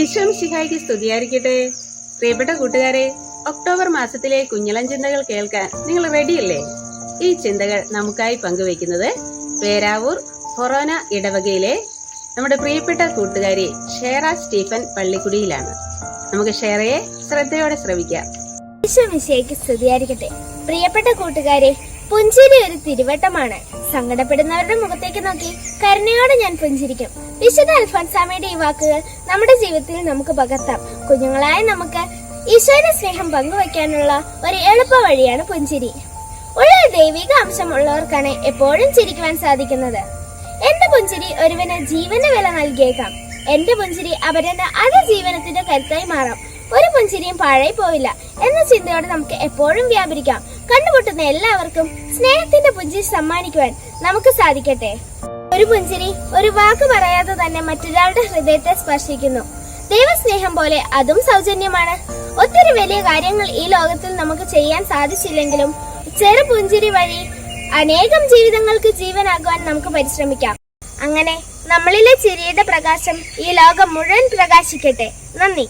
ഈശോം ശിഹായിക്ക് സ്തുതിയായിരിക്കട്ടെ. പ്രിയപ്പെട്ട കൂട്ടുകാരെ ഒക്ടോബർ മാസത്തിലെ കുഞ്ഞിളം ചിന്തകൾ കേൾക്കാൻ നിങ്ങൾ റെഡിയല്ലേ? ഈ ചിന്തകൾ നമുക്കായി പങ്കുവയ്ക്കുന്നത് പേരാവൂർ ഫൊറോന ഇടവകയിലെ നമ്മുടെ പ്രിയപ്പെട്ട കൂട്ടുകാരി ഷേറ സ്റ്റീഫൻ പള്ളിക്കുടിയിലാണ്. നമുക്ക് ഷേറയെ ശ്രദ്ധയോടെ ശ്രവിക്കാം. ഈശോമിശിയേക്ക് സ്തുതിയായിരിക്കട്ടെ. പ്രിയപ്പെട്ട കൂട്ടുകാരെ പുഞ്ചിരി ഒരു തിരുവട്ടമാണ്. സങ്കടപ്പെടുന്നവരുടെ മുഖത്തേക്ക് നോക്കി കരുണയോടെ ഞാൻ പുഞ്ചിരിക്കും. വിശുദ്ധ അൽഫോൻസാമയുടെ ഈ വാക്കുകൾ നമ്മുടെ ജീവിതത്തിൽ നമുക്ക് പകർത്താം. കുഞ്ഞുങ്ങളായ നമുക്ക് ഈശോയുടെ സ്നേഹം പങ്കുവയ്ക്കാനുള്ള ഒരു എളുപ്പ വഴിയാണ് പുഞ്ചിരി. ഉള്ള ദൈവിക അംശം ഉള്ളവർക്കാണ് എപ്പോഴും ചിരിക്കുവാൻ സാധിക്കുന്നത്. എന്റെ പുഞ്ചിരി ഒരുവന് ജീവന് വില നൽകിയേക്കാം. എന്റെ പുഞ്ചിരി അവരുടെ അതിജീവനത്തിന്റെ കരുത്തായി മാറാം. ഒരു പുഞ്ചിരിയും പാഴായി പോവില്ല എന്ന ചിന്തയോടെ നമുക്ക് എപ്പോഴും വ്യാപരിക്കാം. കണ്ടുമുട്ടുന്ന എല്ലാവർക്കും സ്നേഹത്തിന്റെ പുഞ്ചിരി സമ്മാനിക്കുവാൻ നമുക്ക് സാധിക്കട്ടെ. ഒരു പുഞ്ചിരി ഒരു വാക്ക് പറയാതെ തന്നെ മറ്റൊരാളുടെ ഹൃദയത്തെ സ്പർശിക്കുന്നു. ദൈവസ്നേഹം പോലെ അതും സൗജന്യമാണ്. ഒത്തിരി വലിയ കാര്യങ്ങൾ ഈ ലോകത്തിൽ നമുക്ക് ചെയ്യാൻ സാധിച്ചില്ലെങ്കിലും ചെറു പുഞ്ചിരി വഴി അനേകം ജീവിതങ്ങൾക്ക് ജീവനാകുവാൻ നമുക്ക് പരിശ്രമിക്കാം. അങ്ങനെ നമ്മളിലെ ചിരിയുടെ പ്രകാശം ഈ ലോകം മുഴുവൻ പ്രകാശിക്കട്ടെ. നന്ദി.